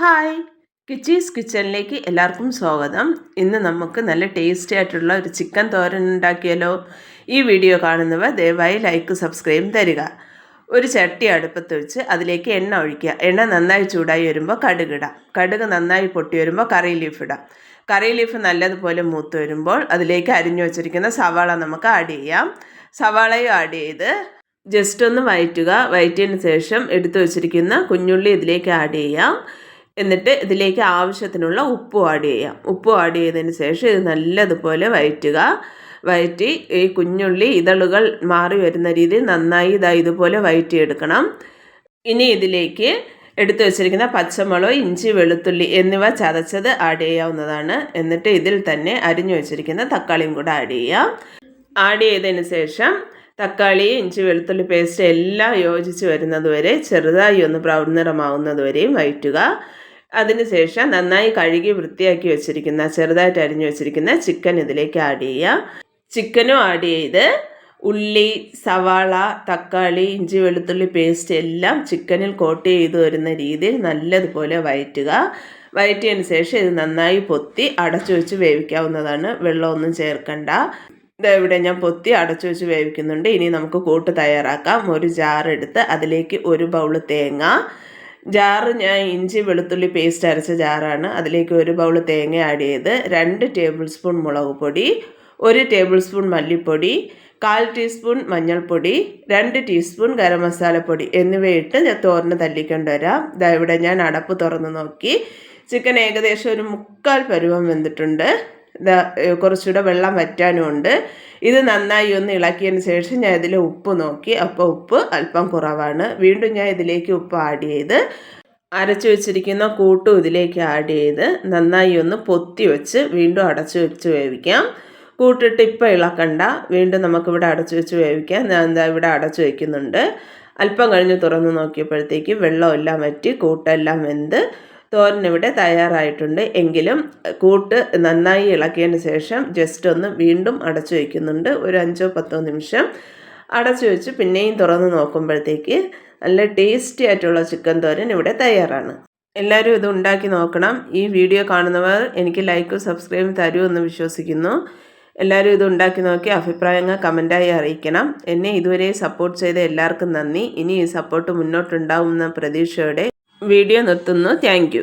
Hi. കിച്ചീസ് കിച്ചണിലേക്ക് എല്ലാവർക്കും സ്വാഗതം. ഇന്ന് നമുക്ക് നല്ല ടേസ്റ്റി ആയിട്ടുള്ള ഒരു ചിക്കൻ തോരൻ ഉണ്ടാക്കിയാലോ? ഈ വീഡിയോ കാണുന്നവർ ദയവായി ലൈക്ക് സബ്സ്ക്രൈബ് തരിക. ഒരു ചട്ടി അടുപ്പത്ത് വെച്ച് അതിലേക്ക് എണ്ണ ഒഴിക്കുക. എണ്ണ നന്നായി ചൂടായി വരുമ്പോൾ കടുകിടാം കടുക് നന്നായി പൊട്ടി വരുമ്പോൾ കറി ലീഫ് ഇടാം. കറി ലീഫ് നല്ലതുപോലെ മൂത്ത് വരുമ്പോൾ അതിലേക്ക് അരിഞ്ഞു വെച്ചിരിക്കുന്ന സവാള നമുക്ക് ആഡ് ചെയ്യാം. സവാളയും ആഡ് ചെയ്ത് ജസ്റ്റ് ഒന്ന് വയറ്റുക. വയറ്റിയതിന് ശേഷം എടുത്തു വെച്ചിരിക്കുന്ന കുഞ്ഞുള്ളി ഇതിലേക്ക് ആഡ് ചെയ്യാം. എന്നിട്ട് ഇതിലേക്ക് ആവശ്യത്തിനുള്ള ഉപ്പും ആഡ് ചെയ്യാം. ഉപ്പും ആഡ് ചെയ്തതിന് ശേഷം ഇത് നല്ലതുപോലെ വയറ്റുക. വയറ്റി ഈ കുഞ്ഞുള്ളി ഇതളുകൾ മാറി വരുന്ന രീതിയിൽ നന്നായി ഇതാ ഇതുപോലെ വയറ്റിയെടുക്കണം. ഇനി ഇതിലേക്ക് എടുത്തു വച്ചിരിക്കുന്ന പച്ചമുളക് ഇഞ്ചി വെളുത്തുള്ളി എന്നിവ ചതച്ചത് ആഡ് ചെയ്യാവുന്നതാണ്. എന്നിട്ട് ഇതിൽ തന്നെ അരിഞ്ഞു വെച്ചിരിക്കുന്ന തക്കാളിയും കൂടെ ആഡ് ചെയ്യാം. ആഡ് ചെയ്തതിന് ശേഷം തക്കാളി ഇഞ്ചി വെളുത്തുള്ളി പേസ്റ്റ് എല്ലാം യോജിച്ച് വരുന്നതുവരെ ചെറുതായി ഒന്ന് ബ്രൗൺ നിറമാവുന്നതുവരെയും വയറ്റുക. അതിനുശേഷം നന്നായി കഴുകി വൃത്തിയാക്കി വെച്ചിരിക്കുന്ന ചെറുതായിട്ട് അരിഞ്ഞു വെച്ചിരിക്കുന്ന ചിക്കൻ ഇതിലേക്ക് ആഡ് ചെയ്യുക. ചിക്കനും ആഡ് ചെയ്ത് ഉള്ളി സവാള തക്കാളി ഇഞ്ചി വെളുത്തുള്ളി പേസ്റ്റ് എല്ലാം ചിക്കനിൽ കോട്ട് ചെയ്ത് വരുന്ന രീതിയിൽ നല്ലതുപോലെ വയറ്റുക. വയറ്റിയതിന് ശേഷം ഇത് നന്നായി പൊത്തി അടച്ചു വെച്ച് വേവിക്കാവുന്നതാണ്. വെള്ളമൊന്നും ചേർക്കണ്ട. ഇവിടെ ഞാൻ പൊത്തി അടച്ചു വെച്ച് വേവിക്കുന്നുണ്ട്. ഇനി നമുക്ക് കൂട്ട് തയ്യാറാക്കാം. ഒരു ജാർ എടുത്ത് അതിലേക്ക് ഒരു ബൗൾ തേങ്ങ ജാറ് ഞാൻ ഇഞ്ചി വെളുത്തുള്ളി പേസ്റ്റ് അരച്ച ജാറാണ്. അതിലേക്ക് ഒരു ബൗൾ തേങ്ങ ആഡ് ചെയ്ത് രണ്ട് ടേബിൾ സ്പൂൺ മുളക് പൊടി ഒരു ടേബിൾ സ്പൂൺ മല്ലിപ്പൊടി കാൽ ടീസ്പൂൺ മഞ്ഞൾപ്പൊടി രണ്ട് ടീസ്പൂൺ ഗരം മസാലപ്പൊടി എന്നിവയിട്ട് ഞാൻ തോരന് തല്ലിക്കൊണ്ട് വരാം. ഇതാ ഇവിടെ ഞാൻ അടപ്പ് തുറന്ന് നോക്കി. ചിക്കൻ ഏകദേശം ഒരു മുക്കാൽ പരുവം വെന്തിട്ടുണ്ട്. കുറച്ചുകൂടെ വെള്ളം വറ്റാനുമുണ്ട്. ഇത് നന്നായി ഒന്ന് ഇളക്കിയതിന് ശേഷം ഞാൻ ഇതിൽ ഉപ്പ് നോക്കി. അപ്പോൾ ഉപ്പ് അല്പം കുറവാണ്. വീണ്ടും ഞാൻ ഇതിലേക്ക് ഉപ്പ് ആഡ് ചെയ്ത് അരച്ചു വെച്ചിരിക്കുന്ന കൂട്ടും ഇതിലേക്ക് ആഡ് ചെയ്ത് നന്നായി ഒന്ന് പൊത്തി വെച്ച് വീണ്ടും അടച്ചു വെച്ച് വേവിക്കാം. കൂട്ടിട്ട് ഇപ്പം ഇളക്കണ്ട. വീണ്ടും നമുക്കിവിടെ അടച്ചു വെച്ച് വേവിക്കാം. ഞാൻ എന്താ ഇവിടെ അടച്ചു വയ്ക്കുന്നുണ്ട് അല്പം കഴിഞ്ഞ് തുറന്ന് നോക്കിയപ്പോഴത്തേക്ക് വെള്ളമെല്ലാം വറ്റി കൂട്ടെല്ലാം വെന്ത് തോരൻ ഇവിടെ തയ്യാറായിട്ടുണ്ട്. എങ്കിലും കൂട്ട് നന്നായി ഇളക്കിയതിന് ശേഷം ജസ്റ്റ് ഒന്ന് വീണ്ടും അടച്ചു വയ്ക്കുന്നുണ്ട് ഒരു അഞ്ചോ പത്തോ നിമിഷം അടച്ചു വെച്ച് പിന്നെയും തുറന്ന് നോക്കുമ്പോഴത്തേക്ക് നല്ല ടേസ്റ്റി ആയിട്ടുള്ള ചിക്കൻ തോരൻ ഇവിടെ തയ്യാറാണ്. എല്ലാവരും ഇത് ഉണ്ടാക്കി നോക്കണം. ഈ വീഡിയോ കാണുന്നവർ എനിക്ക് ലൈക്കും സബ്സ്ക്രൈബും തരുമെന്ന് വിശ്വസിക്കുന്നു. എല്ലാവരും ഇത് ഉണ്ടാക്കി നോക്കി അഭിപ്രായങ്ങൾ കമന്റായി അറിയിക്കണം. എന്നെ ഇതുവരെ സപ്പോർട്ട് ചെയ്ത എല്ലാവർക്കും നന്ദി. ഇനി ഈ സപ്പോർട്ട് മുന്നോട്ടുണ്ടാവുമെന്ന പ്രതീക്ഷയോടെ വീഡിയോ നിർത്തുന്നു. താങ്ക്